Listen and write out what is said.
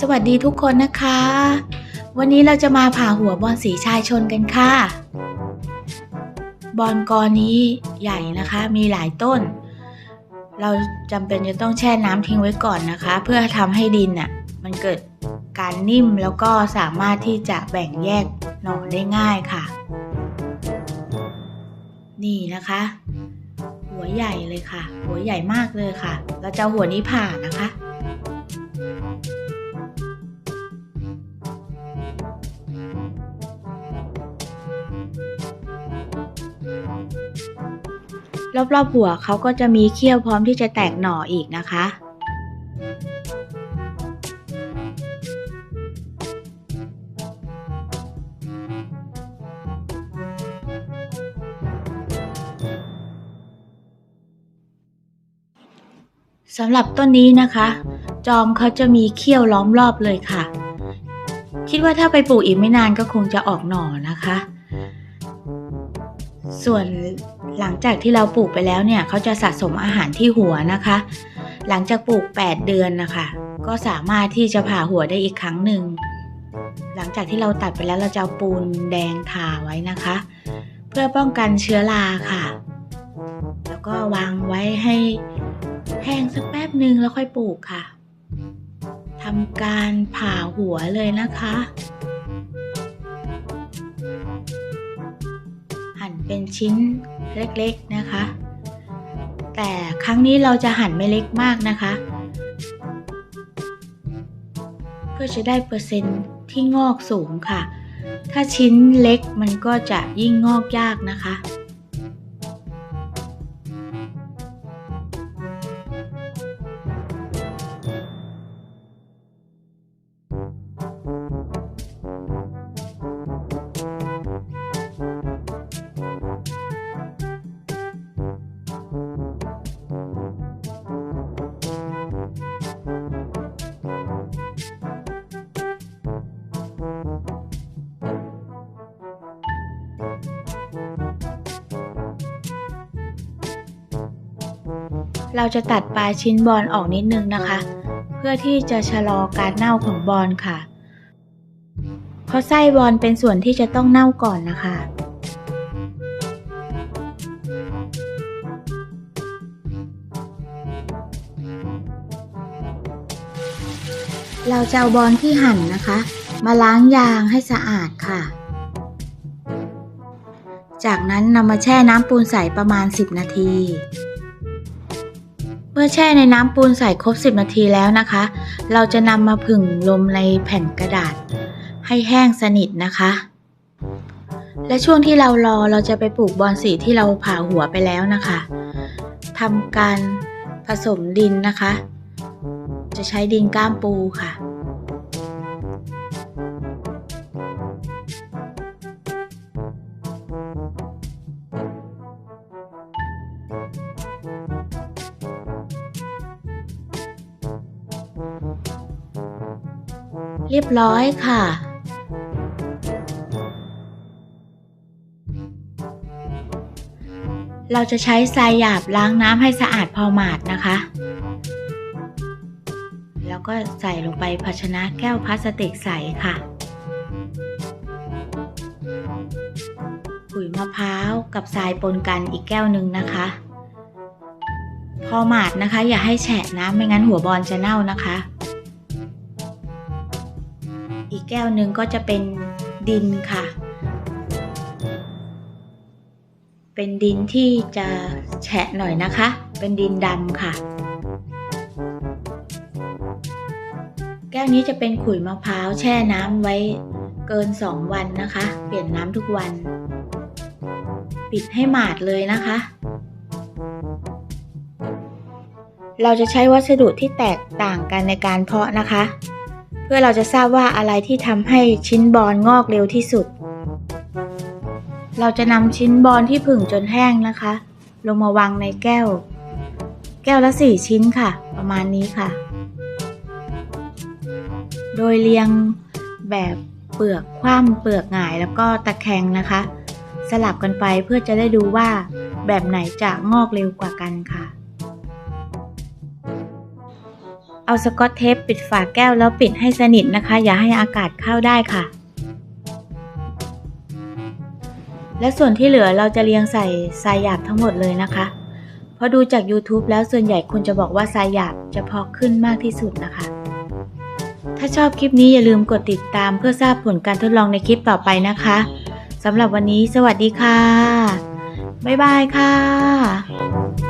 สวัสดีทุกคนนะคะ วันนี้เราจะมาผ่าหัวบอลสีชายชนกันค่ะ บอลกอนี้ใหญ่นะคะมีหลายต้น เราจำเป็นจะต้องแช่น้ำทิ้งไว้ก่อนนะคะ เพื่อทำให้ดินอะมันเกิดการนิ่มแล้วก็สามารถที่จะแบ่งแยกหน่อได้ง่ายค่ะ นี่นะคะ หัวใหญ่เลยค่ะ หัวใหญ่มากเลยค่ะ เราจะหัวนี้ผ่านะคะ รอบๆหัวเขาก็จะมีเขี้ยวพร้อมที่จะแตกหน่ออีกนะคะ สำหรับต้นนี้นะคะ จอมเขาจะมีเขี้ยวล้อมรอบเลยค่ะ คิดว่าถ้าไปปลูกอีกไม่นานก็คงจะออกหน่อนะคะ ส่วน หลังจากที่เราปลูกไปแล้วเนี่ยเขาจะสะสมอาหารที่หัวนะคะ หลังจากปลูก 8 เดือนนะคะ ก็สามารถที่จะผ่าหัวได้อีกครั้งหนึ่งหลังจากที่เราตัดไปแล้วเราจะเอาปูนแดงทาไว้นะคะ เพื่อป้องกันเชื้อราค่ะ แล้วก็วางไว้ให้แห้งสักแป๊บหนึ่งแล้วค่อยปลูกค่ะทำการผ่าหัวเลยนะคะ เป็นชิ้นเล็กๆนะคะ แต่ครั้งนี้เราจะหั่นไม่เล็กมากนะคะ เพื่อจะได้เปอร์เซ็นต์ที่งอกสูงค่ะ ถ้าชิ้นเล็กมันก็จะยิ่งงอกยากนะคะ เราจะตัดปลายชิ้นบอลออกนิดนึงนะคะ เพื่อที่จะชะลอการเน่าของบอลค่ะ เพราะไส้บอลเป็นส่วนที่จะต้องเน่าก่อนนะคะเราจะเอาบอลที่หั่นนะคะ มาล้างยางให้สะอาดค่ะ จากนั้นนำมาแช่น้ำปูนใสประมาณ 10 นาที เมื่อแช่ในน้ำปูนใสครบ 10 นาทีแล้วนะคะ เราจะนำมาผึ่งลมในแผ่นกระดาษ ให้แห้งสนิทนะคะ และช่วงที่เรารอเราจะไปปลูกบอนสีที่เราผ่าหัวไปแล้วนะคะทำการผสมดินนะคะ จะใช้ดินก้ามปูค่ะ เรียบร้อยค่ะ เราจะใช้ทรายหยาบล้างน้ำให้สะอาดพอหมาดนะคะ แล้วก็ใส่ลงไปภาชนะแก้วพลาสติกใสค่ะขุยมะพร้าวกับทรายปนกันอีกแก้วหนึ่งนะคะ พอหมาดนะคะ อย่าให้แฉะนะไม่งั้นหัวบอลจะเน่านะคะ แก้วหนึ่งก็จะเป็นดินค่ะ เป็นดินที่จะแฉะหน่อยนะคะ เป็นดินดำค่ะ แก้วนี้จะเป็นขุยมะพร้าวแช่น้ำไว้เกิน 2 วันนะคะ เปลี่ยนน้ำทุกวัน ปิดให้หมาดเลยนะคะ เราจะใช้วัสดุที่แตกต่างกันในการเพาะนะคะ เพื่อเราจะทราบว่าอะไรที่ทำให้ชิ้นบอลงอกเร็วที่สุด เราจะนำชิ้นบอลที่ผึ่งจนแห้งนะคะ ลงมาวางในแก้ว แก้วละสี่ชิ้นค่ะ ประมาณนี้ค่ะ โดยเรียงแบบเปลือกคว่ำเปลือกหงายแล้วก็ตะแคงนะคะ สลับกันไปเพื่อจะได้ดูว่าแบบไหนจะงอกเร็วกว่ากันค่ะ เอาสกอตเทปปิดฝาแก้วแล้วปิดให้สนิทนะคะ อย่าให้อากาศเข้าได้ค่ะ และส่วนที่เหลือเราจะเรียงใส่ทรายหยาบทั้งหมดเลยนะคะเพราะดูจาก YouTube แล้วส่วนใหญ่คุณจะบอกว่าทรายหยาบจะพอขึ้นมากที่สุดนะคะ ถ้าชอบคลิปนี้อย่าลืมกดติดตามเพื่อทราบผลการทดลองในคลิปต่อไปนะคะสำหรับวันนี้สวัสดีค่ะ บ๊ายบายค่ะ